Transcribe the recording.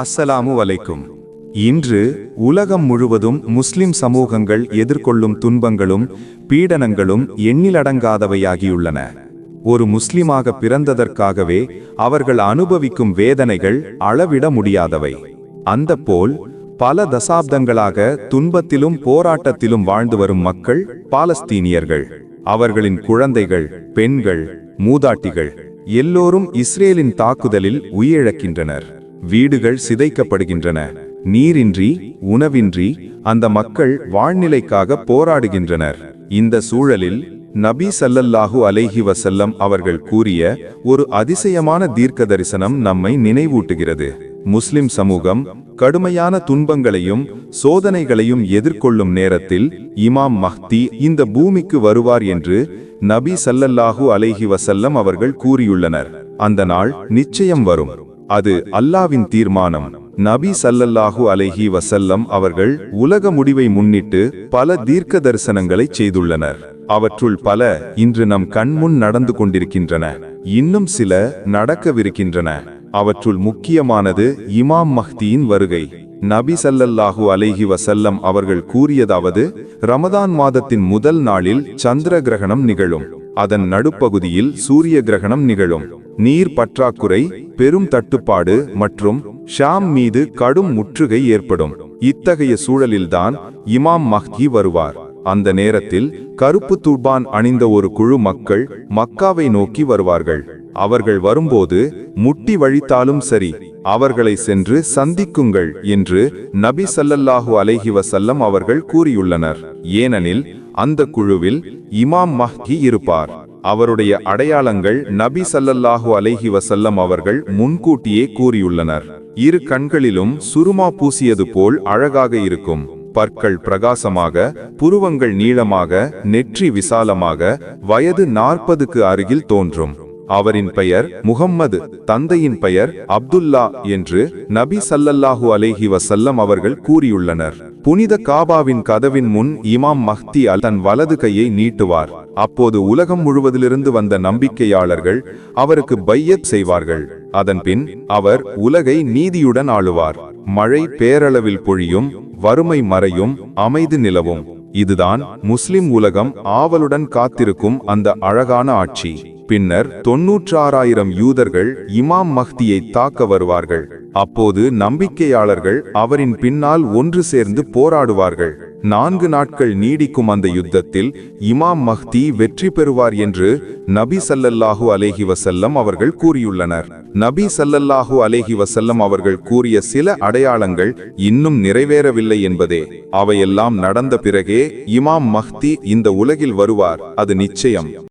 அஸ்ஸலாமு வலைக்கும் இன்று உலகம் முழுவதும் முஸ்லிம் சமூகங்கள் எதிர்கொள்ளும் துன்பங்களும் பீடனங்களும் எண்ணிலடங்காதவையாகியுள்ளன. ஒரு முஸ்லிமாக பிறந்ததற்காகவே அவர்கள் அனுபவிக்கும் வேதனைகள் அளவிட முடியாதவை. அந்த போல் பல தசாப்தங்களாக துன்பத்திலும் போராட்டத்திலும் வாழ்ந்து வரும் மக்கள் பாலஸ்தீனியர்கள். அவர்களின் குழந்தைகள் பெண்கள் மூதாட்டிகள் எல்லோரும் இஸ்ரேலின் தாக்குதலில் உயிரிழக்கின்றனர். வீடுகள் சிதைக்கப்படுகின்றன. நீரின்றி உணவின்றி அந்த மக்கள் வாழ்நிலைக்காக போராடுகின்றனர். இந்த சூழலில் நபி சல்லல்லாஹு அலைஹி வசல்லம் அவர்கள் கூறிய ஒரு அதிசயமான தீர்க்க தரிசனம் நம்மை நினைவூட்டுகிறது. முஸ்லிம் சமூகம் கடுமையான துன்பங்களையும் சோதனைகளையும் எதிர்கொள்ளும் நேரத்தில் இமாம் மஹ்தி இந்த பூமிக்கு வருவார் என்று நபி சல்லல்லாஹு அலைஹி வசல்லம் அவர்கள் கூறியுள்ளனர். அந்த நாள் நிச்சயம் வரும். அது அல்லாவின் தீர்மானம். நபி சல்லல்லாஹு அலைஹி வசல்லம் அவர்கள் உலக முடிவை முன்னிட்டு பல தீர்க்க தரிசனங்களை செய்துள்ளனர். அவற்றுள் பல இன்று நம் கண்முன் நடந்து கொண்டிருக்கின்றன. இன்னும் சில நடக்கவிருக்கின்றன. அவற்றுள் முக்கியமானது இமாம் மஹ்தியின் வருகை. நபி சல்லல்லாஹு அலைஹி வசல்லம் அவர்கள் கூறியதாவது ரமதான் மாதத்தின் முதல் நாளில் சந்திர கிரகணம் நிகழும். அதன் நடுப்பகுதியில் சூரிய கிரகணம் நிகழும். நீர் பற்றாக்குறை பெரும் தட்டுப்பாடு மற்றும் ஷாம் மீது கடும் முற்றுகை ஏற்படும். இத்தகைய சூழலில்தான் இமாம் மஹ்தி வருவார். அந்த நேரத்தில் கருப்பு துர்பான் அணிந்த ஒரு குழு மக்கள் மக்காவை நோக்கி வருவார்கள். அவர்கள் வரும்போது முட்டி வழித்தாலும் சரி அவர்களை சென்று சந்திக்குங்கள் என்று நபி சல்லல்லாஹு அலைஹி வசல்லம் அவர்கள் கூறியுள்ளனர். ஏனெனில் அந்த குழுவில் இமாம் மஹ்தி இருப்பார். அவருடைய அடையாளங்கள் நபி சல்லல்லாஹு அலைஹி வசல்லம் அவர்கள் முன்கூட்டியே கூறியுள்ளனர். இரு கண்களிலும் சுருமா பூசியது போல் அழகாக இருக்கும். பற்கள் பிரகாசமாக புருவங்கள் நீளமாக நெற்றி விசாலமாக வயது நாற்பதுக்கு அருகில் தோன்றும். அவரின் பெயர் முகம்மது தந்தையின் பெயர் அப்துல்லா என்று நபி சல்லல்லாஹு அலேஹி வசல்லம் அவர்கள் கூறியுள்ளனர். புனித காபாவின் கதவின் முன் இமாம் மஹ்தி அல் தன் வலது கையை நீட்டுவார். அப்போது உலகம் முழுவதிலிருந்து வந்த நம்பிக்கையாளர்கள் அவருக்கு பையத் செய்வார்கள். அதன்பின் அவர் உலகை நீதியுடன் ஆளுவார். மழை பேரளவில் பொழியும் வறுமை மறையும் அமைதி நிலவும். இதுதான் முஸ்லிம் உலகம் ஆவலுடன் காத்திருக்கும் அந்த அழகான ஆட்சி. பின்னர் தொன்னூற்றாறாயிரம் யூதர்கள் இமாம் மஹ்தியை தாக்க வருவார்கள். அப்போது நம்பிக்கையாளர்கள் அவரின் பின்னால் ஒன்று சேர்ந்து போராடுவார்கள். நான்கு நாட்கள் நீடிக்கும் அந்த யுத்தத்தில் இமாம் மஹ்தி வெற்றி பெறுவார் என்று நபி சல்லல்லாஹு அலேஹி வசல்லம் அவர்கள் கூறியுள்ளனர். நபி சல்லல்லாஹு அலேஹி வசல்லம் அவர்கள் கூறிய சில அடையாளங்கள் இன்னும் நிறைவேறவில்லை என்பதே. அவையெல்லாம் நடந்த பிறகே இமாம் மஹ்தி இந்த உலகில் வருவார். அது நிச்சயம்.